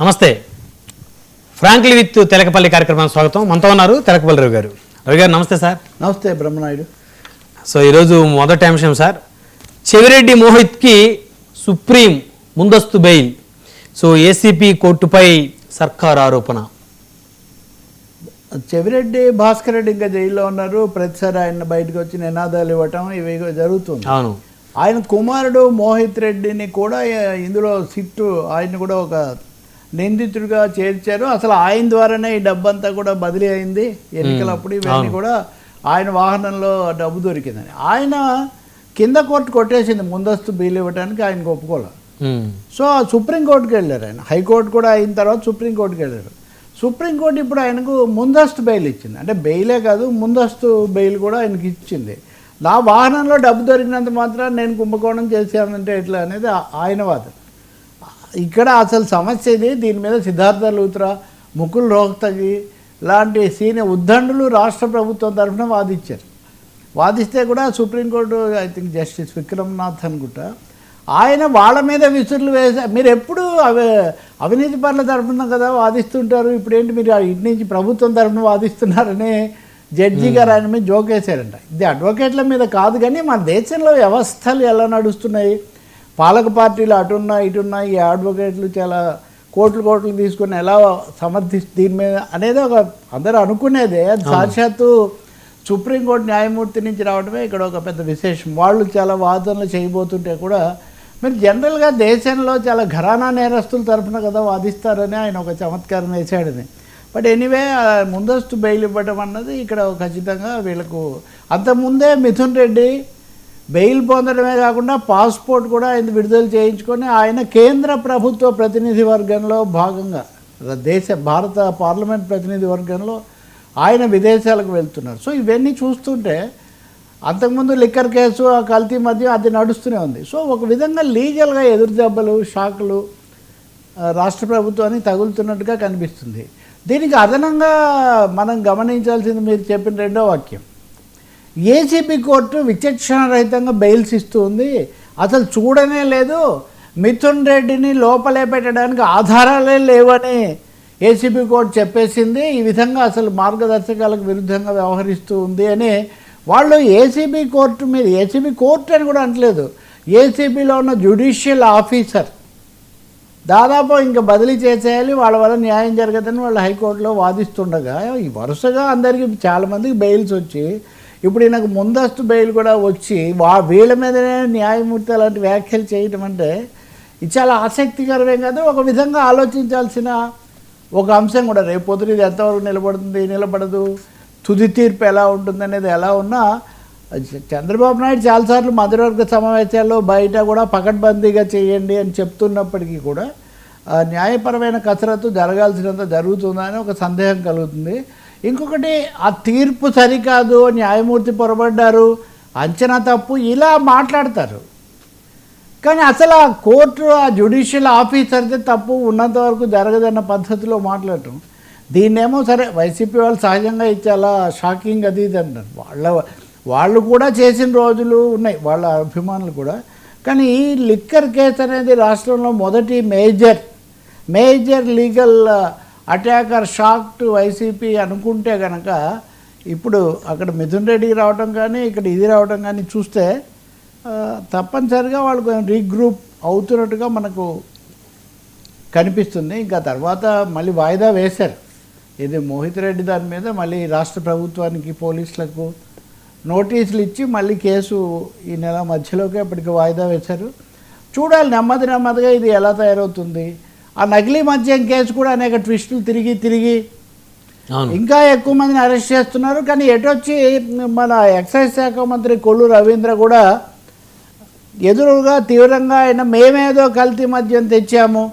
నమస్తే. Frankly with Telakapalli కార్యక్రమానికి స్వాగతం. మనతో ఉన్నారు తెలకపల్లి రవి గారు. రవి గారు నమస్తే సార్. నమస్తే బ్రహ్మనాయుడు. సో ఈరోజు మొదటి అంశం సార్ చెవిరెడ్డి మోహిత్కి సుప్రీం ముందస్తు బెయిల్. సో ఏసీపీ కోర్టుపై సర్కార్ ఆరోపణ. చెవిరెడ్డి భాస్కర్ రెడ్డి ఇంకా జైల్లో ఉన్నారు. ప్రతిసారి ఆయన బయటకు వచ్చి నినాదాలు ఇవ్వటం ఇవి జరుగుతుంది. అవును. ఆయన కుమారుడు మోహిత్ రెడ్డిని కూడా ఇందులో సిట్టు ఆయన కూడా ఒక నిందితుడిగా చేర్చారు. అసలు ఆయన ద్వారానే ఈ డబ్బంతా కూడా బదిలీ అయింది. ఎన్నికలప్పుడు ఇవన్నీ కూడా ఆయన వాహనంలో డబ్బు దొరికిందని. ఆయన కింద కోర్టు కొట్టేసింది. ముందస్తు బెయిల్ ఇవ్వడానికి ఆయనకు ఒప్పుకోలేదు. సో సుప్రీంకోర్టుకి వెళ్ళారు ఆయన. హైకోర్టు కూడా అయిన తర్వాత సుప్రీంకోర్టుకి వెళ్ళారు. సుప్రీంకోర్టు ఇప్పుడు ఆయనకు ముందస్తు బెయిల్ ఇచ్చింది. అంటే బెయిలే కాదు ముందస్తు బెయిల్ కూడా ఆయనకి ఇచ్చింది. నా వాహనంలో డబ్బు దొరికినంత మాత్రం నేను కుంభకోణం చేశానంటే ఎట్లా అనేది ఆయన వాదన. ఇక్కడ అసలు సమస్య ఇది దీని మీద సిద్ధార్థ లూత్రా ముకుల్ రోహ్తగి లాంటి సీనియర్ ఉద్దండులు రాష్ట్ర ప్రభుత్వం తరఫున వాదించారు. వాదిస్తే కూడా supreme court I think justice Vikramnath అనుకుంటా ఆయన వాళ్ళ మీద విసురులు వేసా మీరు ఎప్పుడు అవి అవినీతి పనుల తరఫున కదా వాదిస్తుంటారు ఇప్పుడేంటి మీరు ఇటు నుంచి ప్రభుత్వం తరఫున వాదిస్తున్నారని జడ్జి గారు ఆయన మీద జోకేశారంట. ఇది అడ్వకేట్ల మీద కాదు కానీ మన దేశంలో వ్యవస్థలు ఎలా నడుస్తున్నాయి? పాలక పార్టీలు అటున్నా ఇటున్నా ఈ అడ్వకేట్లు చాలా కోట్లు కోట్లు తీసుకొని ఎలా సమర్థి దీని మీద అనేది ఒక అందరూ అనుకునేదే. సాక్షాత్తు సుప్రీంకోర్టు న్యాయమూర్తి నుంచి రావడమే ఇక్కడ ఒక పెద్ద విశేషం. వాళ్ళు చాలా వాదనలు చేయబోతుంటే కూడా మీరు జనరల్గా దేశంలో చాలా ఘరానా నేరస్తుల తరఫున కదా వాదిస్తారని ఆయన ఒక చమత్కారం వేశాడని బట్ ఎనీవే ముందస్తు బెయిల్ ఇవ్వడం అన్నది ఇక్కడ ఖచ్చితంగా వీళ్ళకు అంతకుముందే మిథున్ రెడ్డి బెయిల్ పొందడమే కాకుండా పాస్పోర్ట్ కూడా ఆయన విడుదల చేయించుకొని ఆయన కేంద్ర ప్రభుత్వ ప్రతినిధి వర్గంలో భాగంగా దేశ భారత పార్లమెంట్ ప్రతినిధి వర్గంలో ఆయన విదేశాలకు వెళ్తున్నారు. సో ఇవన్నీ చూస్తుంటే అంతకుముందు లిక్కర్ కేసు ఆ కల్తీ మధ్య అది నడుస్తూనే ఉంది. సో ఒక విధంగా లీగల్గా ఎదురుదెబ్బలు షాకులు రాష్ట్ర ప్రభుత్వానికి తగులుతున్నట్టుగా కనిపిస్తుంది. దీనికి అదనంగా మనం గమనించాల్సింది మీరు చెప్పిన రెండో వాక్యం. ఏసీబీ కోర్టు విచక్షణ రహితంగా బెయిల్స్ ఇస్తుంది. అసలు చూడనే లేదు. మిథున్ రెడ్డిని లోపలే పెట్టడానికి ఆధారాలే లేవని ఏసీబీ కోర్టు చెప్పేసింది. ఈ విధంగా అసలు మార్గదర్శకాలకు విరుద్ధంగా వ్యవహరిస్తూ ఉంది అని వాళ్ళు ఏసీబీ కోర్టు మీద ఏసీబీ కోర్టు అని కూడా అనట్లేదు. ఏసీబీలో ఉన్న జ్యుడిషియల్ ఆఫీసర్ దాదాపు ఇంకా బదిలీ చేసేయాలి వాళ్ళ వల్ల న్యాయం జరగదని వాళ్ళు హైకోర్టులో వాదిస్తుండగా ఈ వరుసగా అందరికీ చాలామందికి బెయిల్స్ వచ్చి ఇప్పుడు ఈయనకు ముందస్తు బెయిల్ కూడా వచ్చి వా వీళ్ళ మీదనే న్యాయమూర్తి అలాంటి వ్యాఖ్యలు చేయటం అంటే ఇది చాలా ఆసక్తికరమే కదా ఒక విధంగా ఆలోచించాల్సిన ఒక అంశం కూడా. రేపు పొద్దున ఇది ఎంతవరకు నిలబడుతుంది నిలబడదు తుది తీర్పు ఎలా ఉంటుంది అనేది ఎలా ఉన్నా చంద్రబాబు నాయుడు చాలాసార్లు మధురవర్గ సమావేశాల్లో బయట కూడా పకడ్బందీగా చేయండి అని చెప్తున్నప్పటికీ కూడా ఆ, న్యాయపరమైన కసరత్తు జరగాల్సినంత జరుగుతుందని ఒక సందేహం కలుగుతుంది. ఇంకొకటి ఆ తీర్పు సరికాదు న్యాయమూర్తి పొరబడ్డారు అంచనా తప్పు ఇలా మాట్లాడతారు. కానీ అసలు ఆ కోర్టు ఆ జ్యుడిషియల్ ఆఫీసర్దే తప్పు ఉన్నంత వరకు జరగదన్న పద్ధతిలో మాట్లాడటం. దీన్నేమో సరే వైసీపీ వాళ్ళు సహజంగా ఇచ్చేలా షాకింగ్ అది ఇది అంటారు. వాళ్ళ వాళ్ళు కూడా చేసిన రోజులు ఉన్నాయి వాళ్ళ అభిమానులు కూడా. కానీ ఈ లిక్కర్ కేసు అనేది రాష్ట్రంలో మొదటి major major legal attacker shock to YCP అనుకుంటే కనుక ఇప్పుడు అక్కడ మిథున్ రెడ్డికి రావడం కానీ ఇక్కడ ఇది రావడం కానీ చూస్తే తప్పనిసరిగా వాళ్ళు కొంచెం రీగ్రూప్ అవుతున్నట్టుగా మనకు కనిపిస్తుంది. ఇంకా తర్వాత మళ్ళీ వాయిదా వేశారు. ఇది మోహిత్ రెడ్డి దాని మీద మళ్ళీ రాష్ట్ర ప్రభుత్వానికి పోలీసులకు నోటీసులు ఇచ్చి మళ్ళీ కేసు ఈ నెల మధ్యలోకి అప్పటికి వాయిదా వేశారు. చూడాలి నెమ్మది నెమ్మదిగా ఇది ఎలా తయారవుతుంది. ఆ నకిలీ మద్యం కేసు కూడా అనేక ట్విస్టులు తిరిగి తిరిగి ఇంకా ఎక్కువ మందిని అరెస్ట్ చేస్తున్నారు. కానీ ఎటొచ్చి మన ఎక్సైజ్ శాఖ మంత్రి కొల్లు రవీంద్ర కూడా ఎదురుగా తీవ్రంగా ఆయన మేమేదో కల్తీ మద్యం తెచ్చాము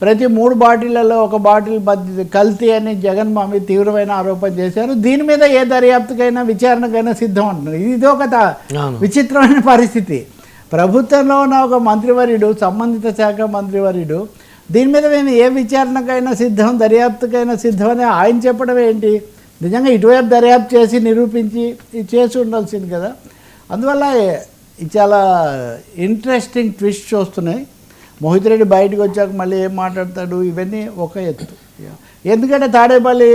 ప్రతి మూడు బాటిళ్ళలో ఒక బాటిల్ మద్య కల్తీ అని జగన్ మా మీద తీవ్రమైన ఆరోపణ చేశారు. దీని మీద ఏ దర్యాప్తుకైనా విచారణకైనా సిద్ధం అంటున్నారు. ఇది ఒక విచిత్రమైన పరిస్థితి. ప్రభుత్వంలో ఉన్న ఒక మంత్రివర్యుడు సంబంధిత శాఖ మంత్రివర్యుడు దీని మీద మేము ఏ విచారణకైనా సిద్ధం దర్యాప్తుకైనా సిద్ధం అని ఆయన చెప్పడం ఏంటి? నిజంగా ఇటువైపు దర్యాప్తు చేసి నిరూపించి చేసి ఉండాల్సింది కదా. అందువల్ల చాలా ఇంట్రెస్టింగ్ ట్విస్ట్ వస్తున్నాయి. మోహిత్ రెడ్డి బయటకు వచ్చాక మళ్ళీ ఏం మాట్లాడతాడు? ఇవన్నీ ఒక ఎత్తు. ఎందుకంటే తాడేపల్లి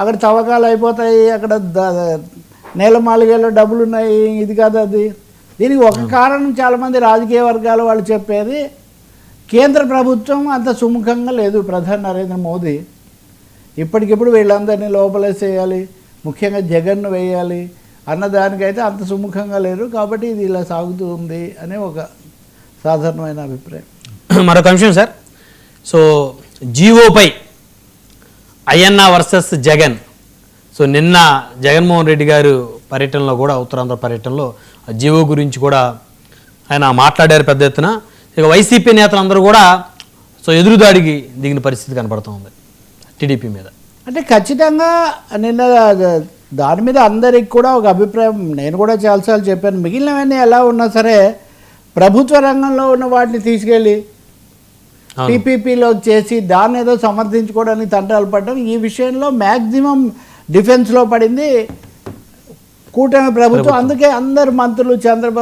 అక్కడ తవ్వకాలు అయిపోతాయి అక్కడ నేల మాలిగలో డబ్బులు ఉన్నాయి ఇది కాదు అది. దీనికి ఒక కారణం చాలామంది రాజకీయ వర్గాల వాళ్ళు చెప్పేది కేంద్ర ప్రభుత్వం అంత సుముఖంగా లేదు. ప్రధాని నరేంద్ర మోదీ ఇప్పటికిప్పుడు వీళ్ళందరినీ లోపలేసేయాలి. ముఖ్యంగా జగన్ను వేయాలి అన్నదానికైతే అంత సుముఖంగా లేరు. కాబట్టి ఇది ఇలా సాగుతూ ఉంది అనే ఒక సాధారణమైన అభిప్రాయం. మరొక అంశం సార్. సో జీవోపై అయ్యన్న వర్సెస్ జగన్. సో నిన్న జగన్మోహన్ రెడ్డి గారు పర్యటనలో కూడా ఉత్తరాంధ్ర పర్యటనలో జీవో గురించి కూడా ఆయన మాట్లాడారు పెద్ద ఎత్తున. ఇక వైసీపీ నేతలందరూ కూడా సో ఎదురుదాడికి దిగిన పరిస్థితి కనపడుతూ ఉంది టీడీపీ మీద. అంటే ఖచ్చితంగా నిన్న దాని మీద అందరికి కూడా ఒక అభిప్రాయం నేను కూడా చాలాసార్లు చెప్పాను. మిగిలినవన్నీ ఎలా ఉన్నా సరే ప్రభుత్వ రంగంలో ఉన్న వాటిని తీసుకెళ్ళి. పీపీపీలో చేసి దాన్ని ఏదో సమర్థించుకోవడానికి తంటాలు పడడం ఈ విషయంలో మ్యాక్సిమం డిఫెన్స్లో పడింది కూటమి ప్రభుత్వం. అందుకే అందరు మంత్రులు చంద్రబాబు